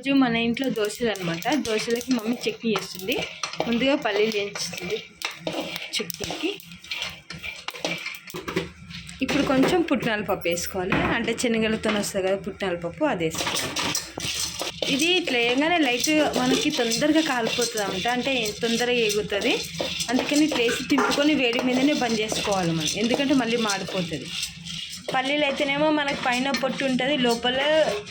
రోజు మన ఇంట్లో దోశలు అనమాట దోశలకి మమ్మీ చట్నీ చేస్తుంది. ముందుగా పల్లీలు వేయించుతుంది. చట్నీకి. ఇప్పుడు కొంచెం పుట్నాల పప్పు వేసుకోవాలి. అంటే శనగలతో వస్తుంది కదా పుట్నాల పప్పు అది వేసుకోవాలి. ఇది ఇట్లా వేయగానే లైట్ మనకి తొందరగా కాలిపోతుంది అనమాట అంటే తొందరగా ఎగుతుంది అందుకని ఇట్లా వేసి తిప్పుకొని వేడి మీదనే బంద్ చేసుకోవాలి మనం. ఎందుకంటే మళ్ళీ మాడిపోతుంది. పల్లీలు అయితేనేమో మనకు పైన పొట్టు ఉంటుంది లోపల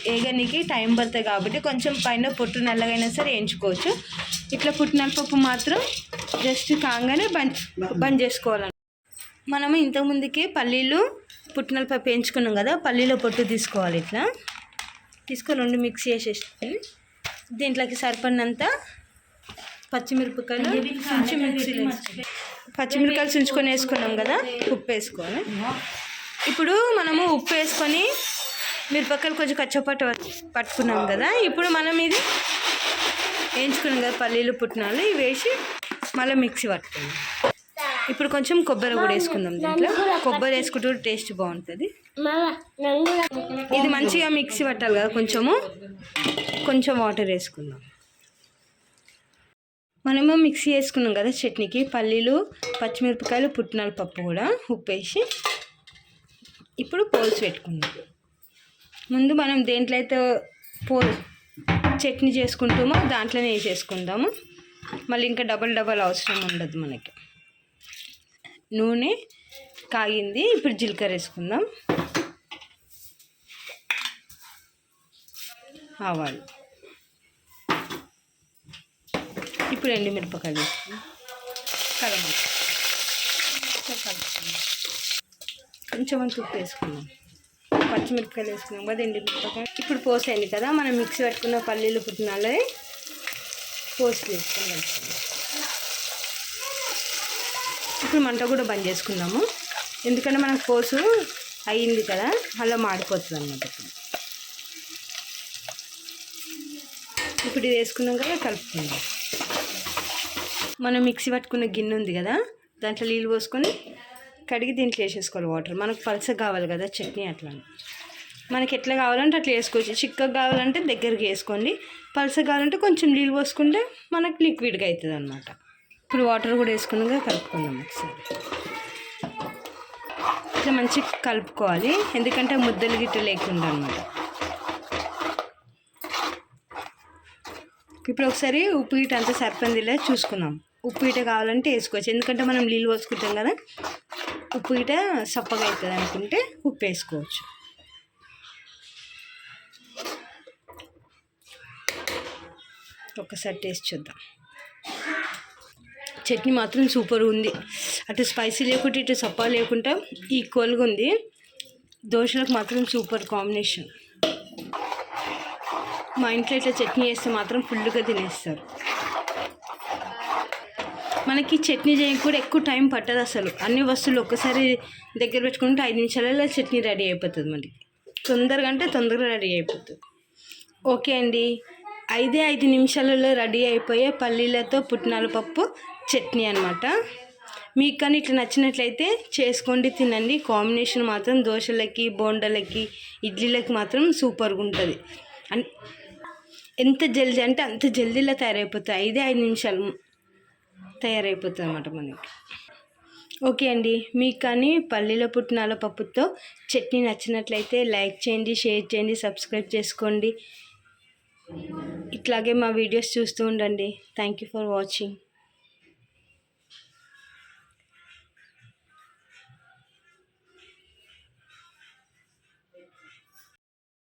ఏగనికి టైం పడుతుంది కాబట్టి కొంచెం పైన పొట్టు నల్లగైనా సరే వేయించుకోవచ్చు ఇట్లా పుట్టిన పప్పు మాత్రం జస్ట్ కాగానే బంద్ బంద్ చేసుకోవాలి మనము ఇంతకుముందుకే పల్లీలు పుట్టినల పప్పు వేయించుకున్నాం కదా పల్లీలో పొట్టు తీసుకోవాలి ఇట్లా. తీసుకొని రెండు మిక్స్ చేసేసి దీంట్లోకి సరిపడినంత పచ్చిమిరపకాయలు వేసుకోవాలి. పచ్చిమిరపకాయలు చుంచుకొని వేసుకున్నాం కదా ఉప్పు వేసుకోవాలి ఇప్పుడు మనము ఉప్పు వేసుకొని మిరపకాయలు కొంచెం కచ్చపట్టు పట్టుకున్నాం కదా. ఇప్పుడు మనం ఇది వేయించుకున్నాం కదా పల్లీలు పుట్నాలు ఇవి వేసి మళ్ళీ మిక్సీ పట్టుకున్నాం ఇప్పుడు కొంచెం కొబ్బరి కూడా వేసుకుందాం దీంట్లో. కొబ్బరి వేసుకుంటే టేస్ట్ బాగుంటుంది. ఇది మంచిగా మిక్సీ పట్టాలి కదా కొంచెము. కొంచెం వాటర్ వేసుకుందాం. మనము మిక్సీ వేసుకున్నాం కదా చట్నీకి. పల్లీలు పచ్చిమిరపకాయలు పుట్టినాలు పప్పు కూడా ఉప్పు వేసి ఇప్పుడు పోల్స్ పెట్టుకుందాం. ముందు మనం దేంట్లో అయితే పోల్ చట్నీ చేసుకుంటామో దాంట్లోనే వేసేసుకుందాము. మళ్ళీ ఇంకా డబల్ డబల్ అవసరం ఉండదు మనకి. నూనె కాగింది ఇప్పుడు జీలకర్ర వేసుకుందాం. ఆవాలు. ఇప్పుడు ఎండుమిరపకాయలు వేసుకుందాం. కలమ. కలుపుకుందాం కొంచెం ఉప్పు వేసుకున్నాం పచ్చిమిరపకాయలు వేసుకున్నాం కదా ఎండిమిరపకాయ ఇప్పుడు పోసేయండి కదా మనం మిక్సీ పెట్టుకున్న పల్లీలు పుట్టినాలే పోసి వేసుకొని ఇప్పుడు మంట కూడా బంద్ చేసుకున్నాము ఎందుకంటే మనకు పోసు అయ్యింది కదా అలా మాడిపోతుంది అన్నమాట ఇప్పుడు. ఇప్పుడు ఇది వేసుకున్నాం కదా కలుపుకుందాం. మనం మిక్సీ పట్టుకున్న గిన్నె ఉంది కదా దాంట్లో నీళ్ళు పోసుకొని కడిగి దీంట్లో వేసేసుకోవాలి వాటర్. మనకు పలసగా కావాలి కదా చట్నీ అట్లా. మనకి ఎట్లా కావాలంటే అట్లా వేసుకోవచ్చు. చిక్కగా కావాలంటే దగ్గరికి వేసుకోండి. పలసగా కావాలంటే కొంచెం నీళ్ళు పోసుకుంటే మనకు లిక్విడ్గా అవుతుంది అనమాట ఇప్పుడు వాటర్ కూడా వేసుకున్నాక కలుపుకుందాం ఒకసారి. ఇట్లా మంచిగా కలుపుకోవాలి. ఎందుకంటే ముద్దలు గిట్ట లేకుండా అనమాట ఇప్పుడు ఒకసారి ఉప్పు గిట్ట అంతా సరిపోయిందిలే చూసుకుందాం. ఉప్పు గిట్ట కావాలంటే వేసుకోవచ్చు. ఎందుకంటే మనం నీళ్ళు పోసుకుంటాం కదా. ఉప్పు గిట్ట సప్పగా అవుతుంది అనుకుంటే ఉప్పు వేసుకోవచ్చు ఒకసారి టేస్ట్ చూద్దాం. చట్నీ మాత్రం సూపర్ ఉంది. అటు స్పైసీ లేకుంటే ఇటు సప్పా లేకుండా ఈక్వల్గా ఉంది. దోశలకు మాత్రం సూపర్ కాంబినేషన్. మా ఇంట్లో ఇట్లా చట్నీ వేస్తే మాత్రం ఫుల్గా తినేస్తారు. మనకి చట్నీ చేయడానికి కూడా ఎక్కువ టైం పట్టదు అసలు. అన్ని వస్తువులు ఒక్కసారి దగ్గర పెట్టుకుంటే ఐదు నిమిషాలలో చట్నీ రెడీ అయిపోతుంది మనకి తొందరగా అంటే తొందరగా రెడీ అయిపోతుంది. ఓకే అండి. ఐదే ఐదు నిమిషాలలో రెడీ అయిపోయే పల్లీలతో పుట్నాల పప్పు చట్నీ అనమాట మీకు కానీ ఇట్లా నచ్చినట్లయితే చేసుకోండి తినండి. కాంబినేషన్ మాత్రం దోశలకి బోండలకి ఇడ్లీలకి మాత్రం సూపర్గా ఉంటుంది. అండ్ ఎంత జల్దీ అంటే అంత జల్దీలో తయారైపోతుంది ఐదే ఐదు నిమిషాలు తయారైపోతుంది అనమాట మనకి. ఓకే అండి మీకు కానీ పల్లీల పుట్నాల పప్పుతో చట్నీ నచ్చినట్లయితే లైక్ చేయండి షేర్ చేయండి సబ్స్క్రైబ్ చేసుకోండి. ఇట్లాగే మా వీడియోస్ చూస్తూ ఉండండి. Thank you for watching.